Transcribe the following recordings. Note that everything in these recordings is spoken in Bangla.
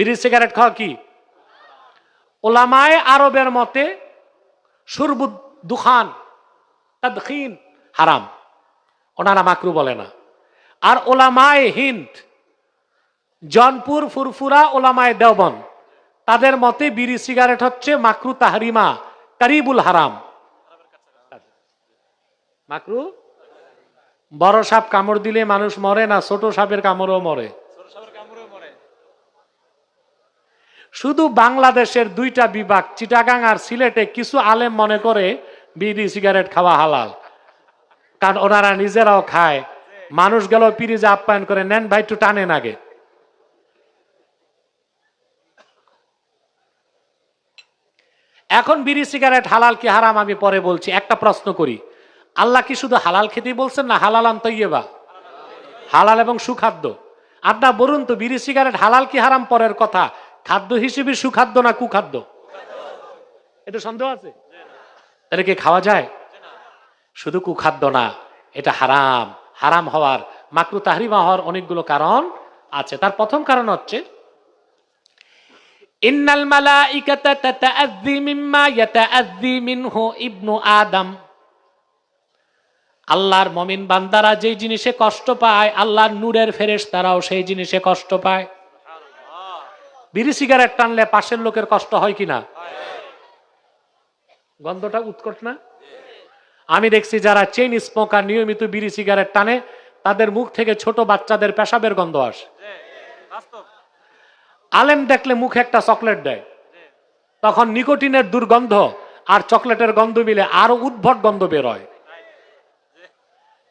বিড়ি সিগারেট খাওয়া কি? ওলামায় আরবের মতে সুরবুদ দুখান হারাম। ওনারা মাকরু বলে না। আর ওলামায় হিন্দ, জনপুর, ফুরফুরা ওলামায় দেওবন তাদের মতে বিড়ি সিগারেট হচ্ছে মাকরু তাহরিমা, কারিবুল হারাম। মাকরু? বড় সাপ কামড় দিলে মানুষ মরে না, ছোট সাপের কামড়ও মরে? শুধু বাংলাদেশের দুইটা বিভাগ, চিটাগাং আর সিলেটে কিছু আলেম মনে করে বিড়ি, সিগারেট খাওয়া হালাল। কারণ ওনারা নিজেরাও খায়। মানুষ গেল পিরিজে আপ্যায়ন করে, নেন ভাই একটু টানেন আগে। এখন বিড়ি, সিগারেট হালাল কি হারাম আমি পরে বলছি। একটা প্রশ্ন করি। আল্লাহ কি শুধু হালাল খেতেই বলছেন না হালাল আন্তইয়েবা হালাল এবং সুখাদ্য। আপনার বলুন তো, বিড়ি, সিগারেট হালাল কি হারাম পরের কথা? খাদ্য হিসেবে সুখাদ্য না কুখাদ্য? এটা সন্দেহ আছে? এটা কি খাওয়া যায়? শুধু কুখাদ্য না, এটা হারাম। হারাম হওয়ার মাকরু তাহরিমা হওয়ার অনেকগুলো কারণ আছে। তার প্রথম কারণ হচ্ছে, ইন্নাল মালাইকাতা তাতাআযযি মিম্মা ইয়াতাআযযি মিনহু ইবনু আদম। আল্লাহর মমিন বান্দারা যেই জিনিসে কষ্ট পায়, আল্লাহর নূরের ফেরেশতারাও সেই জিনিসে কষ্ট পায়। বিড়ি সিগারেট টানলে পাশের লোকের কষ্ট হয় কিনা? গন্ধটা উৎকট না? আমি দেখছি যারা চেইন স্মোকার নিয়মিত বিড়ি সিগারেট টানে, তাদের মুখ থেকে ছোট বাচ্চাদের পেশাবের গন্ধ আসে। আলেম দেখলে মুখে একটা চকলেট দেয়। তখন নিকোটিনের দুর্গন্ধ আর চকলেটের গন্ধ মিলে আরও উদ্ভট গন্ধ বের হয়।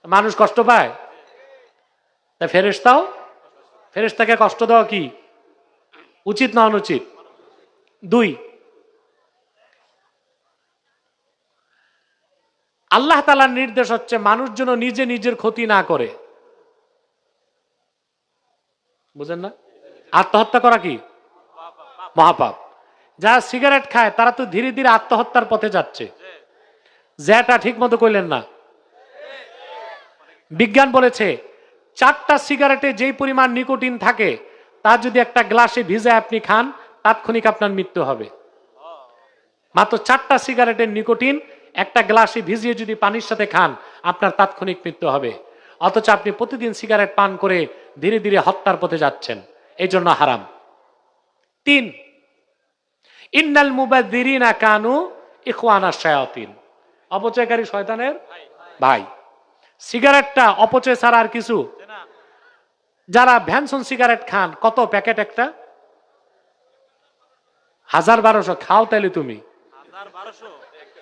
মানুষ কষ্ট পায়? ফেরেস্তাও ফেরেস্তাকে কষ্ট দেওয়া কি? উচিত না অনুচিত? দুই, আল্লাহ তালার নির্দেশ হচ্ছে মানুষ যেন নিজে নিজের ক্ষতি না করে। বুঝেন না? আত্মহত্যা করা কি? মহাপাপ। যারা সিগারেট খায়, তারা তো ধীরে ধীরে আত্মহত্যার পথে যাচ্ছে। জ্যাটা ঠিক মতো কইলেন না। বিজ্ঞান বলেছে, চারটা সিগারেটে যেই পরিমাণ নিকোটিন থাকে তা যদি একটা গ্লাসে ভিজে আপনি খান, তাৎক্ষণিক আপনার মৃত্যু হবে। মাত্র চারটা সিগারেটের নিকোটিন, একটা গ্লাসে ভিজিয়ে যদি পানির সাথে খান, আপনার তাৎক্ষণিক মৃত্যু হবে। অথচ আপনি প্রতিদিন সিগারেট পান করে ধীরে ধীরে হত্যার পথে যাচ্ছেন। এই জন্য হারাম। তিন, ইন্নাল মুবাদ্দিরিনা কানু ইখওয়ানা শায়াতিন। অপচয়কারী শয়তানের ভাই। সিগারেটটা অপচয় ছাড়া আর কিছু যারা ভ্যানসন সিগারেট খান, কত প্যাকেট একটা? হাজার বারোশো, খাও তাইলে তুমি।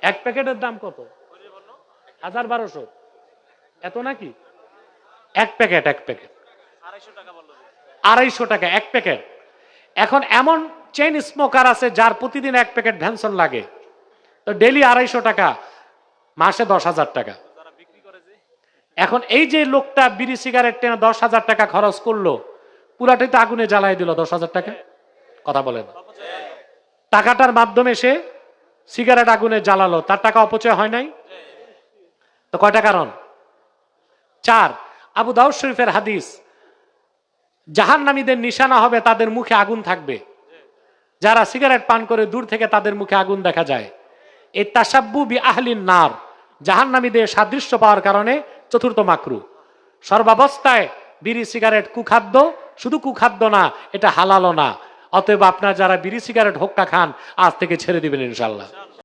এক প্যাকেটের দাম কত? হাজার বারোশো। এত নাকি? এক প্যাকেট এক প্যাকেট। আড়াইশো টাকা, এক প্যাকেট। এখন এমন চেইন স্মোকার আছে যার প্রতিদিন এক প্যাকেট ভ্যানসন লাগে। তো ডেলি আড়াইশো টাকা, মাসে দশ হাজার টাকা। এখন এই যে লোকটা বিড়ি সিগারেট টেনে দশ হাজার টাকা খরচ করল, পুরাটাই তো আগুনে জ্বালাই দিল দশ হাজার টাকা। কথা বলেন টাকাটার মাধ্যমে সে সিগারেট আগুনে জ্বালালো, তার টাকা অপচয় হয় নাই? তো কয়টা কারণ চার, আবু দাউদ শরীফের হাদিস, জাহান্নামীদের নিশানা হবে তাদের মুখে আগুন থাকবে। যারা সিগারেট পান করে দূর থেকে তাদের মুখে আগুন দেখা যায়। এই তাসাব্বু বি আহলিন নার। জাহান্নামীদের সাদৃশ্য পাওয়ার কারণে চতুর্থ মাকরু। সর্বাবস্থায় বিড়ি, সিগারেট, কুখাদ্য, শুধু কুখাদ্য না, এটা হালালো না। অতএব আপনার যারা বিড়ি, সিগারেট, হোক্কা খান, আজ থেকে ছেড়ে দিবেন ইনশাল্লাহ